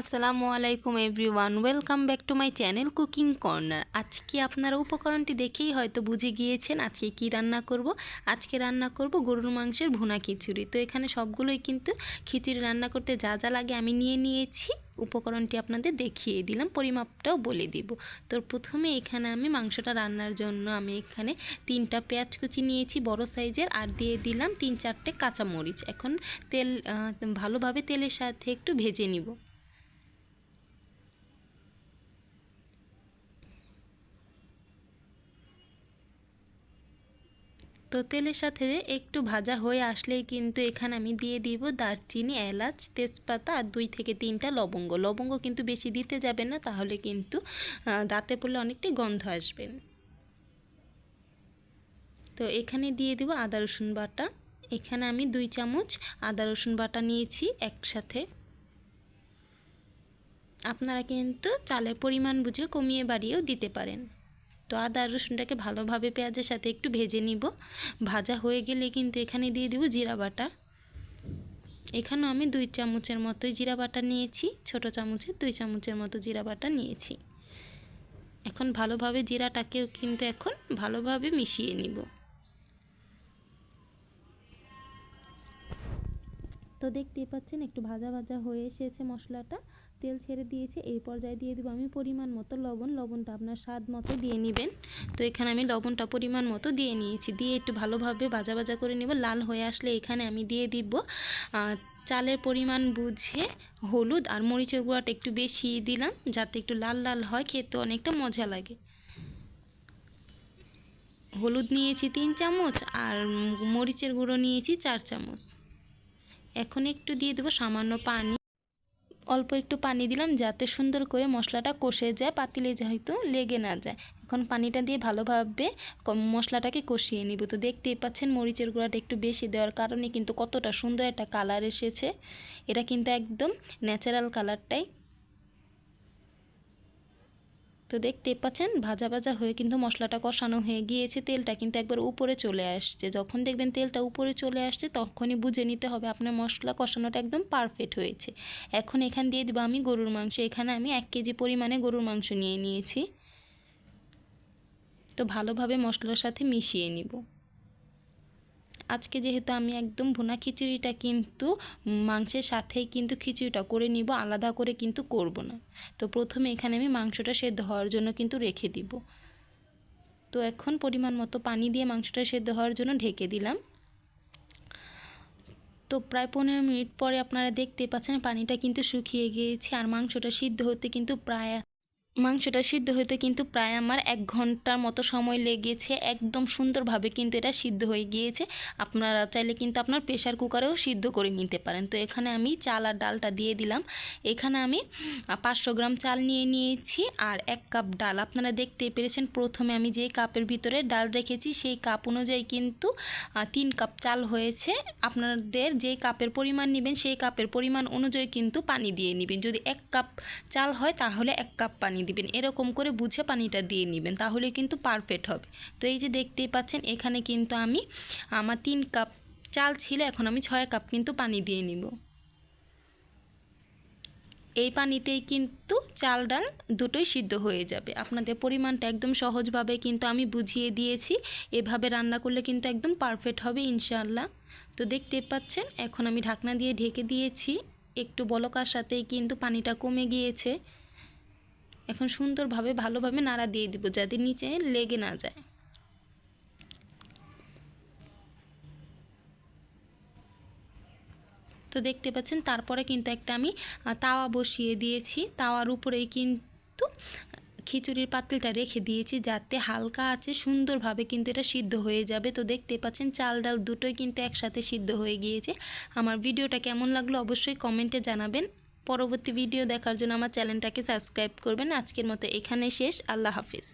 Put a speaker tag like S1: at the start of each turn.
S1: আসসালামু আলাইকুম everyone, welcome back to my channel cooking corner. আজকে আপনারা উপকরণটি দেখেই হয়তো বুঝে গিয়েছেন আজকে কি রান্না করব। আজকে রান্না করব গরুর মাংসের ভুনা খিচুড়ি। তো এখানে সবগুলোই কিন্তু খিচুড়ি রান্না করতে যা যা লাগে আমি নিয়ে নিয়েছি। উপকরণটি আপনাদের দেখিয়ে দিলাম, পরিমাপটাও বলে দিব। তো প্রথমে এখানে আমি মাংসটা রান্নার জন্য আমি এখানে তিনটা পেঁয়াজ কুচি নিয়েছি বড় সাইজের আর দিয়ে দিলাম তিন চারটে কাঁচামরিচ। এখন তেল ভালোভাবে তেলের সাথে একটু ভেজে নিব। তো তেলের সাথে একটু ভাজা হয়ে আসলেই কিন্তু এখানে আমি দিয়ে দিব দারচিনি, এলাচ, তেজপাতা আর দুই থেকে তিনটা লবঙ্গ। লবঙ্গ কিন্তু বেশি দিতে যাবে না, তাহলে কিন্তু দাঁতে পড়লে অনেকটাই গন্ধ আসবে। তো এখানে দিয়ে দিব আদা, রসুন বাটা। এখানে আমি দুই চামচ আদা, রসুন বাটা নিয়েছি একসাথে। আপনারা কিন্তু চালের পরিমাণ বুঝে কমিয়ে বাড়িয়েও দিতে পারেন। তো আদা, রসুনটাকে ভালোভাবে পেঁয়াজের সাথে একটু ভেজে নিব। ভাজা হয়ে গেলে কিন্তু এখানে দিয়ে দিব জিরা বাটা। এখানেও আমি দুই চামচের মতোই জিরা বাটা নিয়েছি, ছোট চামচের দুই চামচের মতো জিরা বাটা নিয়েছি। এখন ভালোভাবে জিরাটাকেও কিন্তু এখন ভালোভাবে মিশিয়ে নিব। তো দেখতেই পাচ্ছেন একটু ভাজা ভাজা হয়ে এসেছে মশলাটা। তেল ছেড়ে দিয়েছে, এই পর্যায়ে দিয়ে দেবো আমি পরিমাণ মতো লবণ। লবণটা আপনার স্বাদ মতো দিয়ে নেবেন। তো এখানে আমি লবণটা পরিমাণ মতো দিয়ে নিয়েছি। দিয়ে একটু ভালোভাবে ভাজা ভাজা করে নেব। লাল হয়ে আসলে এখানে আমি দিয়ে দিব চালের পরিমাণ বুঝে হলুদ আর মরিচের গুঁড়াটা একটু বেশি দিলাম, যাতে একটু লাল লাল হয়, খেতে অনেকটা মজা লাগে। হলুদ নিয়েছি তিন চামচ আর মরিচের গুঁড়ো নিয়েছি চার চামচ। এখন একটু দিয়ে দেবো সামান্য পানি। অল্প একটু পানি দিলাম যাতে সুন্দর করে মশলাটা কষে যায়, পাতিলে হয়তো লেগে না যায়। এখন পানিটা দিয়ে ভালোভাবে মশলাটাকে কষিয়ে নিব। তো দেখতেই পাচ্ছেন মরিচের গুঁড়াটা একটু বেশি দেওয়ার কারণে কিন্তু কতটা সুন্দর একটা কালার এসেছে। এটা কিন্তু একদম ন্যাচারাল কালারটাই তো দেখতে পাচ্ছেন, ভাজা ভাজা হয়ে কিন্তু মশলাটা কষানো হয়ে গিয়েছে। তেলটা কিন্তু একবার উপরে চলে আসছে। যখন দেখবেন তেলটা উপরে চলে আসছে, তখনই বুঝে নিতে হবে আপনার মশলা কষানোটা একদম পারফেক্ট হয়েছে। এখন এখান দিয়ে দেবো আমি গরুর মাংস। এখানে আমি এক কেজি পরিমাণে গরুর মাংস নিয়ে নিয়েছি। তো ভালোভাবে মশলার সাথে মিশিয়ে নিব। আজকে যেহেতু আমি একদম ভুনা খিচুড়িটা কিন্তু মাংসের সাথেই কিন্তু খিচুড়িটা করে নিব, আলাদা করে কিন্তু করব না। তো প্রথমে এখানে আমি মাংসটা সেদ্ধ হওয়ার জন্য কিন্তু রেখে দিব। তো এখন পরিমাণ মতো পানি দিয়ে মাংসটা সেদ্ধ হওয়ার জন্য ঢেকে দিলাম। তো প্রায় পনেরো মিনিট পরে আপনারা দেখতে পাচ্ছেন পানিটা কিন্তু শুকিয়ে গিয়েছে আর মাংসটা সিদ্ধ হতে কিন্তু প্রায় মাংসটা সিদ্ধ হতে কিন্তু প্রায় আমার এক ঘণ্টার মতো সময় লেগেছে, একদম সুন্দরভাবে কিন্তু এটা সিদ্ধ হয়ে গিয়েছে। আপনারা চাইলে কিন্তু আপনার প্রেশার কুকারেও সিদ্ধ করে নিতে পারেন। তো এখানে আমি চাল আর ডালটা দিয়ে দিলাম। এখানে আমি পাঁচশো গ্রাম চাল নিয়ে নিয়েছি আর এক কাপ ডাল। আপনারা দেখতে পেরেছেন প্রথমে আমি যে কাপের ভিতরে ডাল রেখেছি, সেই কাপ অনুযায়ী কিন্তু তিন কাপ চাল হয়েছে। আপনাদের যে কাপের পরিমাণ নেবেন, সেই কাপের পরিমাণ অনুযায়ী কিন্তু পানি দিয়ে নেবেন। যদি এক কাপ চাল হয়, তাহলে এক কাপ পানি দিবেন, এরকম করে বুঝে পানিটা দিয়ে নেবেন, তাহলে কিন্তু পারফেক্ট হবে। তো এই যে দেখতেই পাচ্ছেন, এখানে কিন্তু আমি, আমার তিন কাপ চাল ছিল, এখন আমি ছয় কাপ কিন্তু পানি দিয়ে নিব। এই পানিতেই কিন্তু চাল ডাল দুটোই সিদ্ধ হয়ে যাবে। আপনাদের পরিমাণটা একদম সহজভাবে কিন্তু আমি বুঝিয়ে দিয়েছি। এভাবে রান্না করলে কিন্তু একদম পারফেক্ট হবে, ইনশাআল্লাহ। তো দেখতে পাচ্ছেন, এখন আমি ঢাকনা দিয়ে ঢেকে দিয়েছি। একটু বলকার সাথেই কিন্তু পানিটা কমে গিয়েছে। এখন সুন্দরভাবে, ভালোভাবে নাড়া দিয়ে দিব যাতে নিচে লেগে না যায়। তো দেখতে পাচ্ছেন, তারপরে কিন্তু একটা আমি তাওয়া বসিয়ে দিয়েছি। তাওয়ার উপরেই কিন্তু খিচুড়ির পাতিলটা রেখে দিয়েছি যাতে হালকা আছে, সুন্দরভাবে কিন্তু এটা সিদ্ধ হয়ে যাবে। তো দেখতে পাচ্ছেন, চাল ডাল দুটোই কিন্তু একসাথে সিদ্ধ হয়ে গিয়েছে। আমার ভিডিওটা কেমন লাগল অবশ্যই কমেন্টে জানাবেন। পরবর্তী ভিডিও দেখার জন্য আমার চ্যানেলটাকে সাবস্ক্রাইব করবেন। আজকের মতো এখানে শেষ। আল্লাহ হাফিজ।